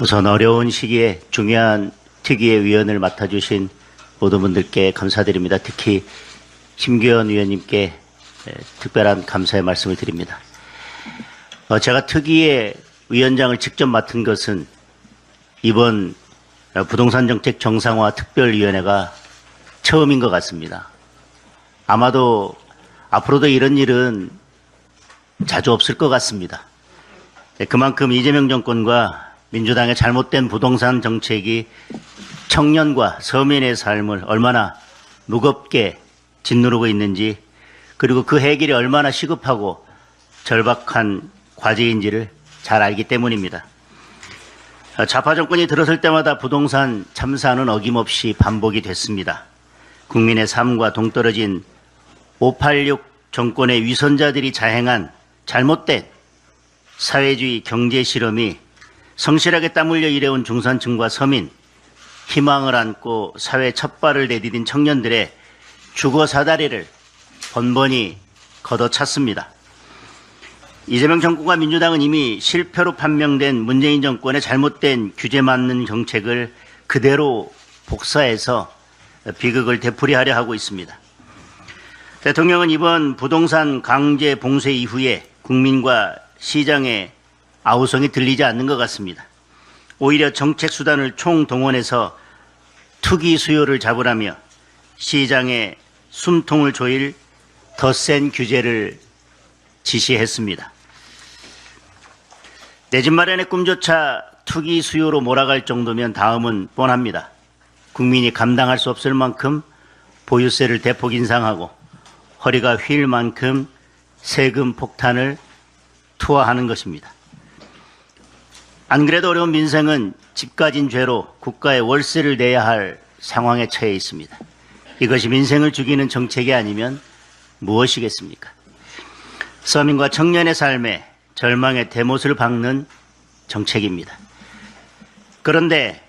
우선 어려운 시기에 중요한 특위의 위원을 맡아주신 모든 분들께 감사드립니다. 특히 심규현 위원님께 에, 특별한 감사의 말씀을 드립니다. 어, 제가 특위의 위원장을 직접 맡은 것은 이번 어, 부동산 정책 정상화 특별위원회가 처음인 것 같습니다. 아마도 앞으로도 이런 일은 자주 없을 것 같습니다. 네, 그만큼 이재명 정권과 민주당의 잘못된 부동산 정책이 청년과 서민의 삶을 얼마나 무겁게 짓누르고 있는지 그리고 그 해결이 얼마나 시급하고 절박한 과제인지를 잘 알기 때문입니다. 어, 좌파 정권이 들어설 때마다 부동산 참사는 어김없이 반복이 됐습니다. 국민의 삶과 동떨어진 586 정권의 위선자들이 자행한 잘못된 사회주의 경제 실험이 성실하게 땀 흘려 일해온 중산층과 서민, 희망을 안고 사회 첫발을 내디딘 청년들의 주거 사다리를 번번이 걷어찼습니다. 이재명 정권과 민주당은 이미 실패로 판명된 문재인 정권의 잘못된 규제 맞는 정책을 그대로 복사해서 비극을 되풀이하려 하고 있습니다. 대통령은 이번 부동산 강제 봉쇄 이후에 국민과 시장의 아우성이 들리지 않는 것 같습니다. 오히려 정책 수단을 총동원해서 투기 수요를 잡으라며 시장의 숨통을 조일 더 센 규제를 지시했습니다. 내 집 마련의 꿈조차 투기 수요로 몰아갈 정도면 다음은 뻔합니다. 국민이 감당할 수 없을 만큼 보유세를 대폭 인상하고 허리가 휠 만큼 세금 폭탄을 투하하는 것입니다. 안 그래도 어려운 민생은 집 가진 죄로 국가에 월세를 내야 할 상황에 처해 있습니다. 이것이 민생을 죽이는 정책이 아니면 무엇이겠습니까? 서민과 청년의 삶에 절망의 대못을 박는 정책입니다. 그런데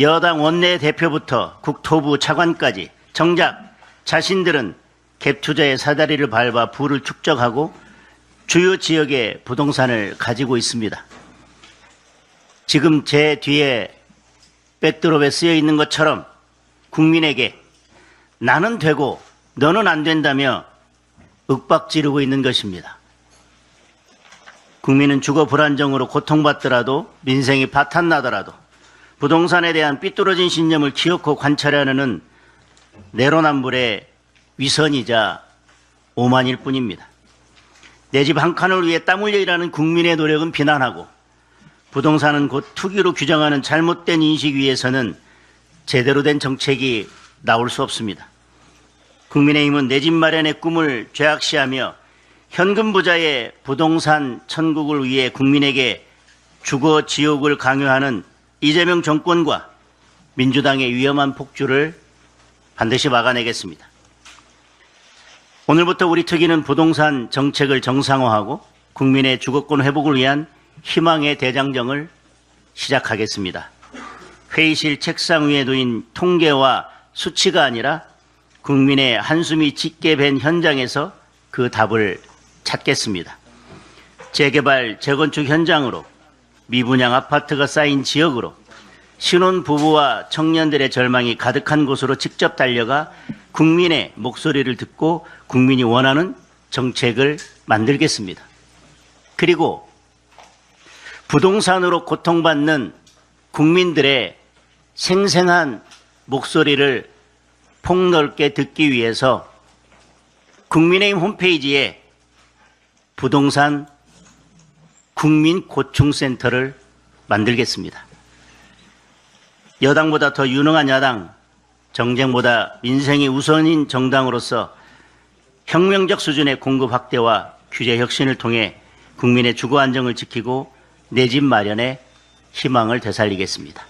여당 원내 대표부터 국토부 차관까지 정작 자신들은 갭 투자의 사다리를 밟아 부를 축적하고 주요 지역의 부동산을 가지고 있습니다. 지금 제 뒤에 백드롭에 쓰여 있는 것처럼 국민에게 나는 되고 너는 안 된다며 윽박 지르고 있는 것입니다. 국민은 주거 불안정으로 고통받더라도 민생이 파탄나더라도 부동산에 대한 삐뚤어진 신념을 기억고 관찰하는 내로남불의 위선이자 오만일 뿐입니다. 내 집 한 칸을 위해 땀 흘려 일하는 국민의 노력은 비난하고 부동산은 곧 투기로 규정하는 잘못된 인식 위에서는 제대로 된 정책이 나올 수 없습니다. 국민의힘은 내 집 마련의 꿈을 죄악시하며 현금 부자의 부동산 천국을 위해 국민에게 주거 지옥을 강요하는 이재명 정권과 민주당의 위험한 폭주를 반드시 막아내겠습니다. 오늘부터 우리 특위는 부동산 정책을 정상화하고 국민의 주거권 회복을 위한 희망의 대장정을 시작하겠습니다. 회의실 책상 위에 놓인 통계와 수치가 아니라 국민의 한숨이 짙게 밴 현장에서 그 답을 찾겠습니다. 재개발, 재건축 현장으로 미분양 아파트가 쌓인 지역으로 신혼 부부와 청년들의 절망이 가득한 곳으로 직접 달려가 국민의 목소리를 듣고 국민이 원하는 정책을 만들겠습니다. 그리고 부동산으로 고통받는 국민들의 생생한 목소리를 폭넓게 듣기 위해서 국민의힘 홈페이지에 부동산 국민 고충센터를 만들겠습니다. 여당보다 더 유능한 야당, 정쟁보다 민생이 우선인 정당으로서 혁명적 수준의 공급 확대와 규제 혁신을 통해 국민의 주거 안정을 지키고 내 집 마련에 희망을 되살리겠습니다.